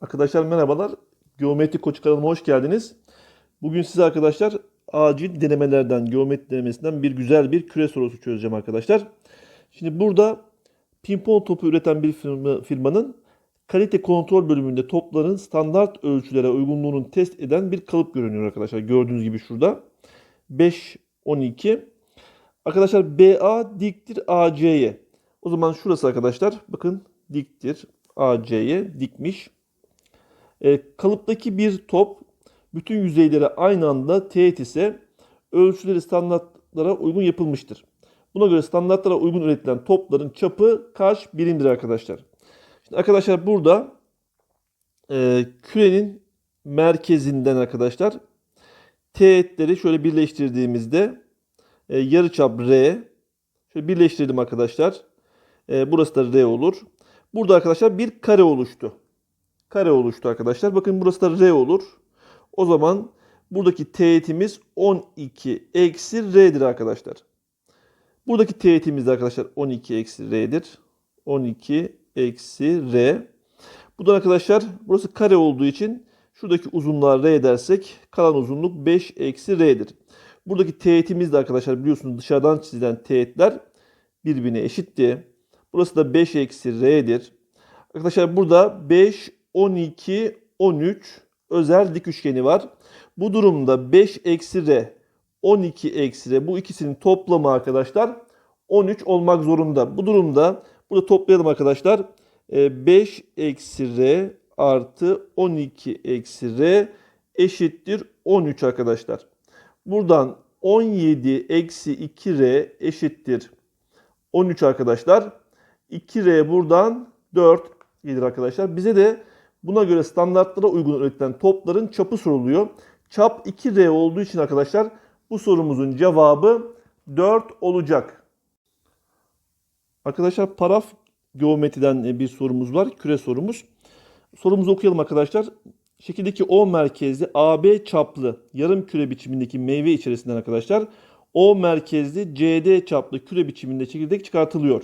Arkadaşlar merhabalar. Geometri Koçu kanalıma hoş geldiniz. Bugün size arkadaşlar acil denemelerden, geometri denemesinden bir güzel bir küre sorusu çözeceğim arkadaşlar. Şimdi burada pimpon topu üreten bir firma, firmanın kalite kontrol bölümünde topların standart ölçülere uygunluğunu test eden bir kalıp görünüyor arkadaşlar. Gördüğünüz gibi şurada. 5 12 Arkadaşlar BA diktir AC'ye. O zaman şurası arkadaşlar bakın diktir AC'ye dikmiş. E, kalıptaki bir top bütün yüzeylere aynı anda teğet ise ölçüleri standartlara uygun yapılmıştır. Buna göre standartlara uygun üretilen topların çapı kaç birimdir arkadaşlar? Şimdi arkadaşlar burada e, kürenin merkezinden arkadaşlar teğetleri şöyle birleştirdiğimizde e, yarıçap R şöyle birleştirdim arkadaşlar. E, burası da R olur. Burada arkadaşlar bir kare oluştu kare oluştu arkadaşlar. Bakın burası da R olur. O zaman buradaki teğetimiz 12 eksi R'dir arkadaşlar. Buradaki teğetimiz de arkadaşlar 12 eksi R'dir. 12 eksi R. Bu da arkadaşlar burası kare olduğu için şuradaki uzunluğa R dersek kalan uzunluk 5 eksi R'dir. Buradaki teğetimiz de arkadaşlar biliyorsunuz dışarıdan çizilen teğetler birbirine eşitti. Burası da 5 eksi R'dir. Arkadaşlar burada 5, 12, 13 özel dik üçgeni var. Bu durumda 5 eksi r, 12 eksi r bu ikisinin toplamı arkadaşlar 13 olmak zorunda. Bu durumda burada toplayalım arkadaşlar. 5 eksi r artı 12 eksi r eşittir 13 arkadaşlar. Buradan 17 eksi 2r eşittir 13 arkadaşlar. 2r buradan 4 gelir arkadaşlar. Bize de Buna göre standartlara uygun üretilen topların çapı soruluyor. Çap 2R olduğu için arkadaşlar bu sorumuzun cevabı 4 olacak. Arkadaşlar paraf geometriden bir sorumuz var. Küre sorumuz. Sorumuzu okuyalım arkadaşlar. Şekildeki O merkezli AB çaplı yarım küre biçimindeki meyve içerisinden arkadaşlar O merkezli CD çaplı küre biçiminde çekirdek çıkartılıyor.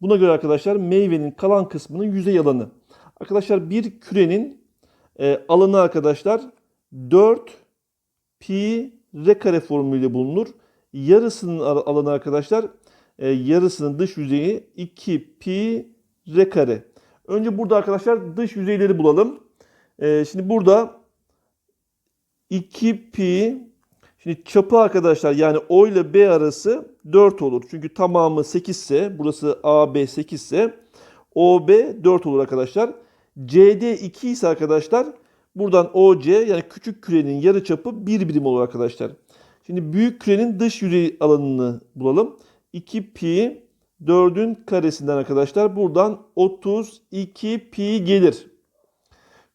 Buna göre arkadaşlar meyvenin kalan kısmının yüzey alanı Arkadaşlar bir kürenin e, alanı arkadaşlar 4 pi r kare formülüyle bulunur. Yarısının alanı arkadaşlar e, yarısının dış yüzeyi 2 pi r kare. Önce burada arkadaşlar dış yüzeyleri bulalım. E, şimdi burada 2 pi Şimdi çapı arkadaşlar yani O ile B arası 4 olur. Çünkü tamamı 8 ise burası AB 8 ise OB 4 olur arkadaşlar. CD 2 ise arkadaşlar buradan OC yani küçük kürenin yarı çapı 1 birim olur arkadaşlar. Şimdi büyük kürenin dış yüzey alanını bulalım. 2 pi 4'ün karesinden arkadaşlar buradan 32 pi gelir.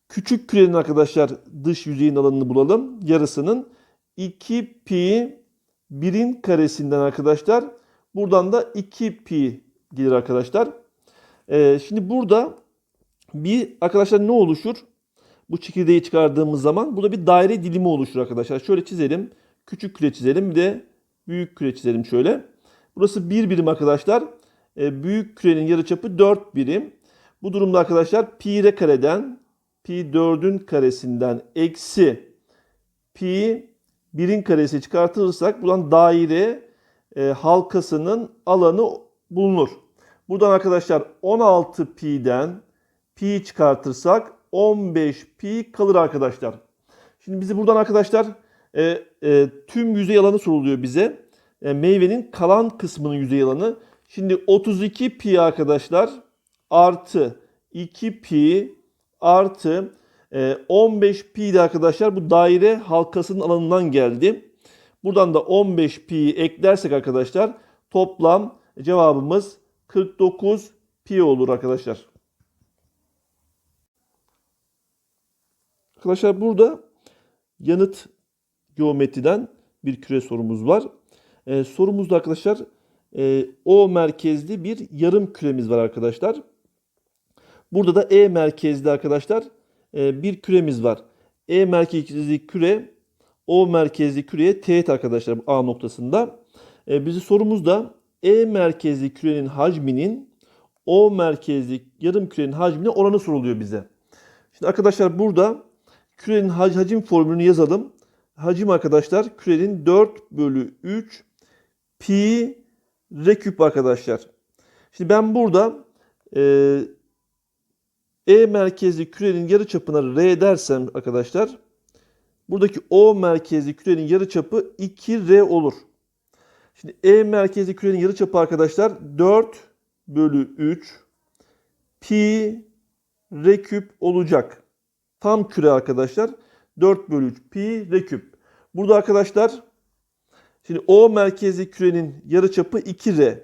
Küçük kürenin arkadaşlar dış yüzeyin alanını bulalım. Yarısının 2 pi 1'in karesinden arkadaşlar buradan da 2 pi gelir arkadaşlar. Ee, şimdi burada bir arkadaşlar ne oluşur? Bu çekirdeği çıkardığımız zaman burada bir daire dilimi oluşur arkadaşlar. Şöyle çizelim. Küçük küre çizelim. Bir de büyük küre çizelim şöyle. Burası bir birim arkadaşlar. E, büyük kürenin yarıçapı 4 birim. Bu durumda arkadaşlar pi r kareden pi 4'ün karesinden eksi pi 1'in karesi çıkartırsak buradan daire e, halkasının alanı bulunur. Buradan arkadaşlar 16 pi'den pi çıkartırsak 15 pi kalır arkadaşlar. Şimdi bizi buradan arkadaşlar e, e, tüm yüzey alanı soruluyor bize. E, meyvenin kalan kısmının yüzey alanı. Şimdi 32 pi arkadaşlar artı 2 pi artı e, 15 pi de arkadaşlar bu daire halkasının alanından geldi. Buradan da 15 pi eklersek arkadaşlar toplam cevabımız 49 pi olur arkadaşlar. Arkadaşlar burada yanıt geometriden bir küre sorumuz var. Ee, sorumuzda arkadaşlar e, O merkezli bir yarım küremiz var arkadaşlar. Burada da E merkezli arkadaşlar e, bir küremiz var. E merkezli küre O merkezli küreye teğet arkadaşlar A noktasında. E, bizi sorumuzda E merkezli kürenin hacminin O merkezli yarım kürenin hacmine oranı soruluyor bize. Şimdi arkadaşlar burada kürenin hac- hacim formülünü yazalım. Hacim arkadaşlar kürenin 4 bölü 3 pi r küp arkadaşlar. Şimdi ben burada e, E merkezli kürenin yarıçapına r dersem arkadaşlar buradaki O merkezli kürenin yarıçapı 2r olur. Şimdi E merkezli kürenin yarıçapı arkadaşlar 4 bölü 3 pi r küp olacak. Tam küre arkadaşlar 4 bölü 3 pi r küp. Burada arkadaşlar şimdi O merkezli kürenin yarıçapı 2r.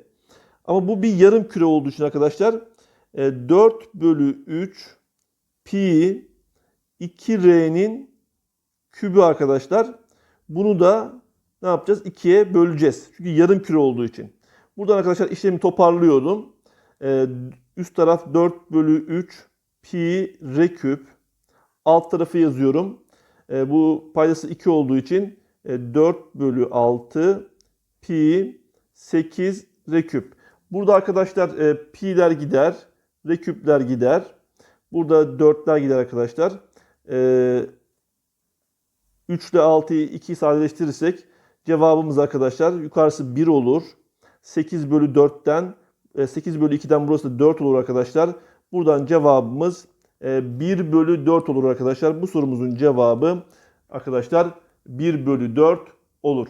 Ama bu bir yarım küre olduğu için arkadaşlar e, 4 bölü 3 pi 2r'nin kübü arkadaşlar. Bunu da ne yapacağız? 2'ye böleceğiz. Çünkü yarım küre olduğu için. Buradan arkadaşlar işlemi toparlıyorum. Ee, üst taraf 4 bölü 3 pi r küp. Alt tarafı yazıyorum. Ee, bu paydası 2 olduğu için e, 4 bölü 6 pi 8 r küp. Burada arkadaşlar e, pi'ler gider. R küpler gider. Burada 4'ler gider arkadaşlar. Ee, 3 ile 6'yı 2 sadeleştirirsek cevabımız arkadaşlar yukarısı 1 olur. 8 bölü 4'ten 8 bölü 2'den burası da 4 olur arkadaşlar. Buradan cevabımız e, 1 bölü 4 olur arkadaşlar. Bu sorumuzun cevabı arkadaşlar 1 bölü 4 olur.